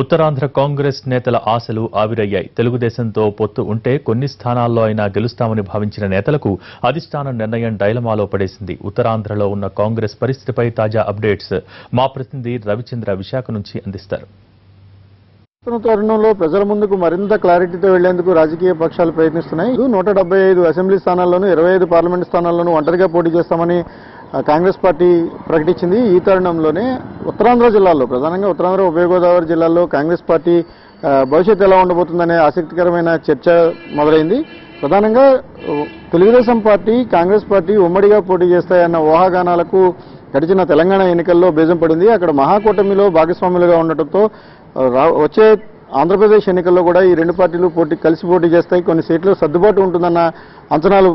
ఉత్తరాంధ్ర కాంగ్రెస్ నేతల ఆశలు ఆవిరయ్యాయి. తెలుగుదేశంతో పొత్తు ఉంటే కొన్ని స్థానాల్లో అయినా గెలుస్తామని భావించిన నేతలకు అధిష్టాన నిర్ణయం డైలమాలో పడేసింది. ఉత్తరాంధ్రలో ఉన్న కాంగ్రెస్ పరిస్థితిపై తాజా అప్డేట్స్ మా ప్రతినిధి రవిచంద్ర విశాఖ నుంచి అందిస్తారు. తరుణంలో ప్రజల ముందుకు మరింత క్లారిటీతో వెళ్ళేందుకు రాజకీయ పక్షాలు ప్రయత్నిస్తున్నాయి. నూట డెబ్బై ఐదు అసెంబ్లీ స్థానాల్లోనూ ఇరవై ఐదు పార్లమెంట్ స్థానాల్లోనూ ఒంటరిగా పోటీ చేస్తామని కాంగ్రెస్ పార్టీ ప్రకటించింది. ఈ తరుణంలోనే ఉత్తరాంధ్ర జిల్లాలో ప్రధానంగా ఉత్తరాంధ్ర ఉభయ గోదావరి జిల్లాల్లో కాంగ్రెస్ పార్టీ భవిష్యత్తు ఎలా ఉండబోతుందనే ఆసక్తికరమైన చర్చ మొదలైంది. ప్రధానంగా తెలుగుదేశం పార్టీ కాంగ్రెస్ పార్టీ ఉమ్మడిగా పోటీ చేస్తాయన్న ఊహాగానాలకు గడిచిన తెలంగాణ ఎన్నికల్లో బీజం పడింది. అక్కడ మహాకూటమిలో భాగస్వాములుగా ఉండటంతో రా- వచ్చే ఆంధ్రప్రదేశ్ ఎన్నికల్లో కూడా ఈ రెండు పార్టీలు పోటీ కలిసి పోటీ చేస్తాయి. కొన్ని సీట్లు సర్దుబాటు ఉంటుందన్న అంచనాలు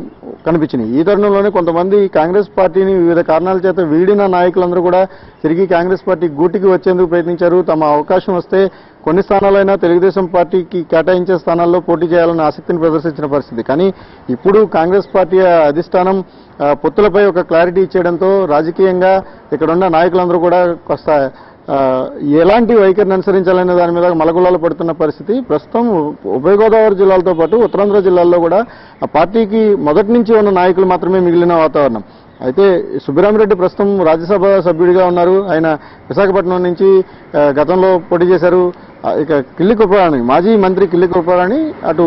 కనిపించినాయి. ఈ తరుణంలోనే కొంతమంది కాంగ్రెస్ పార్టీని వివిధ కారణాల చేత వీడిన నాయకులందరూ కూడా తిరిగి కాంగ్రెస్ పార్టీ గూటికి వచ్చేందుకు ప్రయత్నించారు. తమ అవకాశం వస్తే కొన్ని స్థానాలైనా తెలుగుదేశం పార్టీకి కేటాయించే స్థానాల్లో పోటీ చేయాలన్న ఆసక్తిని ప్రదర్శించిన పరిస్థితి. కానీ ఇప్పుడు కాంగ్రెస్ పార్టీ అధిష్టానం పొత్తులపై ఒక క్లారిటీ ఇచ్చేయడంతో రాజకీయంగా ఇక్కడున్న నాయకులందరూ కూడా కాస్త ఎలాంటి వైఖరిని అనుసరించాలనే దాని మీద మలగులాలు పడుతున్న పరిస్థితి. ప్రస్తుతం ఉభయ గోదావరి జిల్లాలతో పాటు ఉత్తరాంధ్ర జిల్లాల్లో కూడా ఆ పార్టీకి మొదటి నుంచి ఉన్న నాయకులు మాత్రమే మిగిలిన వాతావరణం. అయితే సుబ్బిరామిరెడ్డి ప్రస్తుతం రాజ్యసభ సభ్యుడిగా ఉన్నారు. ఆయన విశాఖపట్నం నుంచి గతంలో పోటీ చేశారు. ఇక కిల్లి కృపారాణి మాజీ మంత్రి కిల్లి కృపారాణి అటు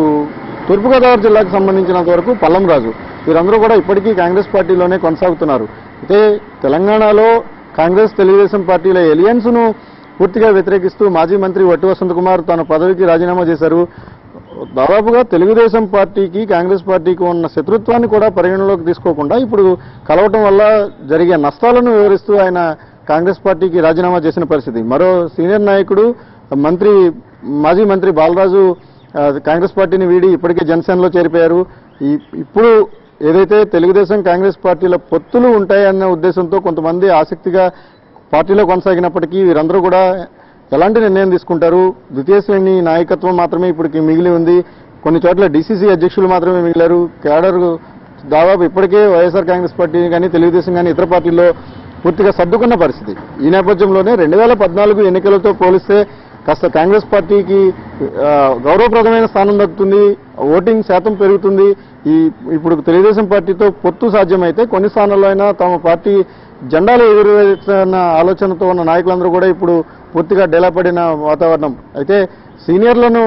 తూర్పుగోదావరి జిల్లాకు సంబంధించినంత వరకు పల్లం రాజు వీరందరూ కూడా ఇప్పటికీ కాంగ్రెస్ పార్టీలోనే కొనసాగుతున్నారు. అయితే తెలంగాణలో కాంగ్రెస్ తెలుగుదేశం పార్టీల ఎలియన్స్ను పూర్తిగా వ్యతిరేకిస్తూ మాజీ మంత్రి వట్టి వసంత్ కుమార్ తన పదవికి రాజీనామా చేశారు. దాదాపుగా తెలుగుదేశం పార్టీకి కాంగ్రెస్ పార్టీకి ఉన్న శత్రుత్వాన్ని కూడా పరిగణలోకి తీసుకోకుండా ఇప్పుడు కలవటం వల్ల జరిగే నష్టాలను వివరిస్తూ ఆయన కాంగ్రెస్ పార్టీకి రాజీనామా చేసిన పరిస్థితి. మరో సీనియర్ నాయకుడు మంత్రి మాజీ మంత్రి బాలరాజు కాంగ్రెస్ పార్టీని వీడి ఇప్పటికే జనసేనలో చేరిపోయారు. ఇప్పుడు ఏదైతే తెలుగుదేశం కాంగ్రెస్ పార్టీల పొత్తులు ఉంటాయన్న ఉద్దేశంతో కొంతమంది ఆసక్తిగా పార్టీలో కొనసాగినప్పటికీ వీరందరూ కూడా ఎలాంటి నిర్ణయం తీసుకుంటారు? ద్వితీయ శ్రేణి నాయకత్వం మాత్రమే ఇప్పటికి మిగిలి ఉంది. కొన్ని చోట్ల డీసీసీ అధ్యక్షులు మాత్రమే మిగిలారు. కేడర్ దాదాపు ఇప్పటికే వైఎస్ఆర్ కాంగ్రెస్ పార్టీ కానీ తెలుగుదేశం కానీ ఇతర పార్టీల్లో పూర్తిగా సర్దుకున్న పరిస్థితి. ఈ నేపథ్యంలోనే రెండు వేల పద్నాలుగు ఎన్నికలతో పోలిస్తే కాస్త కాంగ్రెస్ పార్టీకి గౌరవప్రదమైన స్థానం దక్కుతుంది. ఓటింగ్ శాతం పెరుగుతుంది. ఈ ఇప్పుడు తెలుగుదేశం పార్టీతో పొత్తు సాధ్యమైతే కొన్ని స్థానాల్లో అయినా తమ పార్టీ జెండాలు ఎగురవేస్తున్న ఆలోచనతో ఉన్న నాయకులందరూ కూడా ఇప్పుడు పూర్తిగా డెలాపడిన వాతావరణం. అయితే సీనియర్లను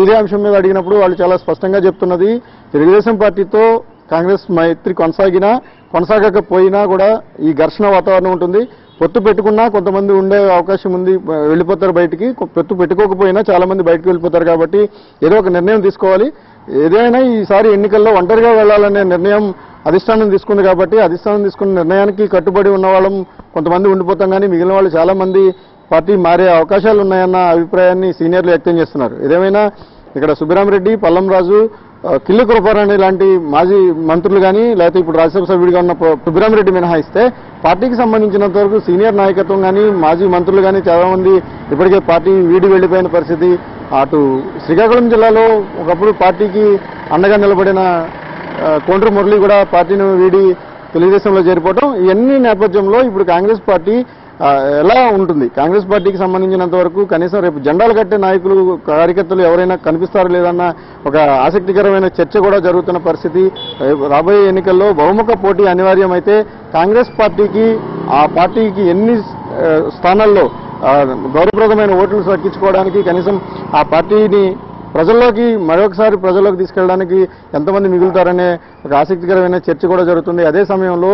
ఇదే అంశం మీద అడిగినప్పుడు వాళ్ళు చాలా స్పష్టంగా చెప్తున్నది తెలుగుదేశం పార్టీతో కాంగ్రెస్ మైత్రి కొనసాగినా కొనసాగకపోయినా కూడా ఈ ఘర్షణ వాతావరణం ఉంటుంది. పొత్తు పెట్టుకున్నా కొంతమంది ఉండే అవకాశం ఉంది వెళ్ళిపోతారు బయటికి. పొత్తు పెట్టుకోకపోయినా చాలా మంది బయటకు వెళ్ళిపోతారు కాబట్టి ఏదో ఒక నిర్ణయం తీసుకోవాలి. ఏదైనా ఈసారి ఎన్నికల్లో ఒంటరిగా వెళ్ళాలనే నిర్ణయం అధిష్టానం తీసుకుంది కాబట్టి అధిష్టానం తీసుకున్న నిర్ణయానికి కట్టుబడి ఉన్న వాళ్ళం కొంతమంది ఉండిపోతాం కానీ మిగిలిన వాళ్ళు చాలా మంది పార్టీ మారే అవకాశాలు ఉన్నాయన్న అభిప్రాయాన్ని సీనియర్లు వ్యక్తం చేస్తున్నారు. ఏదేమైనా ఇక్కడ సుబ్బిరామరెడ్డి పల్లంరాజు రాజు కృపారాణి లాంటి మాజీ మంత్రులు కానీ లేకపోతే ఇప్పుడు రాజ్యసభ సభ్యుడిగా ఉన్న సుబ్బిరామరెడ్డి మినహాయిస్తే పార్టీకి సంబంధించినంత వరకు సీనియర్ నాయకత్వం కానీ మాజీ మంత్రులు కానీ చాలామంది ఇప్పటికే పార్టీ వీడి వెళ్ళిపోయిన పరిస్థితి అటు శ్రీకాకుళం జిల్లాలో ఒకప్పుడు పార్టీకి అండగా నిలబడిన కొండ్రు మురళి కూడా పార్టీని వీడి తెలుగుదేశంలో చేరిపోవడం ఇవన్నీ నేపథ్యంలో ఇప్పుడు కాంగ్రెస్ పార్టీ ఎలా ఉంటుంది? కాంగ్రెస్ పార్టీకి సంబంధించినంత వరకు కనీసం రేపు జెండాలు కట్టే నాయకులు కార్యకర్తలు ఎవరైనా కనిపిస్తారో లేదన్న ఒక ఆసక్తికరమైన చర్చ కూడా జరుగుతున్న పరిస్థితి. రాబోయే ఎన్నికల్లో బహుముఖ పోటీ అనివార్యమైతే కాంగ్రెస్ పార్టీకి ఆ పార్టీకి ఎన్ని స్థానాల్లో గౌరవప్రదమైన ఓట్లు దక్కించుకోవడానికి కనీసం ఆ పార్టీని ప్రజల్లోకి మరొకసారి ప్రజల్లోకి తీసుకెళ్ళడానికి ఎంతమంది మిగులుతారనే ఒక ఆసక్తికరమైన చర్చ కూడా జరుగుతుంది. అదే సమయంలో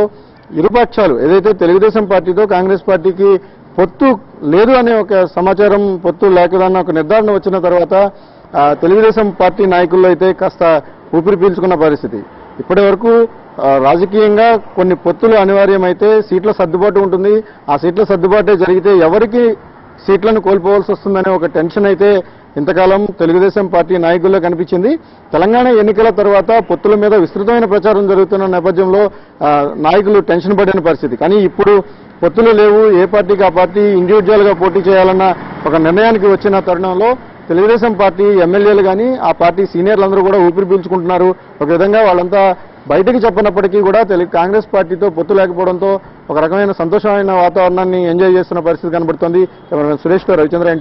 ఇరుపక్షాలు ఏదైతే తెలుగుదేశం పార్టీతో కాంగ్రెస్ పార్టీకి పొత్తు లేదు అనే ఒక సమాచారం పొత్తు లేకదన్న ఒక నిర్ధారణ వచ్చిన తర్వాత తెలుగుదేశం పార్టీ నాయకుల్లో అయితే కాస్త ఊపిరి పీల్చుకున్న పరిస్థితి. ఇప్పటి వరకు రాజకీయంగా కొన్ని పొత్తులు అనివార్యమైతే సీట్ల సర్దుబాటు ఉంటుంది. ఆ సీట్ల సర్దుబాటే జరిగితే ఎవరికి సీట్లను కోల్పోవాల్సి వస్తుందనే ఒక టెన్షన్ అయితే ఇంతకాలం తెలుగుదేశం పార్టీ నాయకుల్లో కనిపించింది. తెలంగాణ ఎన్నికల తర్వాత పొత్తుల మీద విస్తృతమైన ప్రచారం జరుగుతున్న నేపథ్యంలో నాయకులు టెన్షన్ పడిన పరిస్థితి. కానీ ఇప్పుడు పొత్తులు లేవు. ఏ పార్టీకి ఆ పార్టీ ఇండివిజువల్గా పోటీ చేయాలన్న ఒక నిర్ణయానికి వచ్చిన తరుణంలో తెలుగుదేశం పార్టీ ఎమ్మెల్యేలు కానీ ఆ పార్టీ సీనియర్లందరూ కూడా ఊపిరి పీల్చుకుంటున్నారు. ఒక విధంగా వాళ్ళంతా బయటకు చెప్పనప్పటికీ కూడా తెలుగు కాంగ్రెస్ పార్టీతో పొత్తు లేకపోవడంతో ఒక రకమైన సంతోషమైన వాతావరణాన్ని ఎంజాయ్ చేస్తున్న పరిస్థితి కనబడుతోంది. కెమెరామెన్ సురేష్ రవిచంద్ర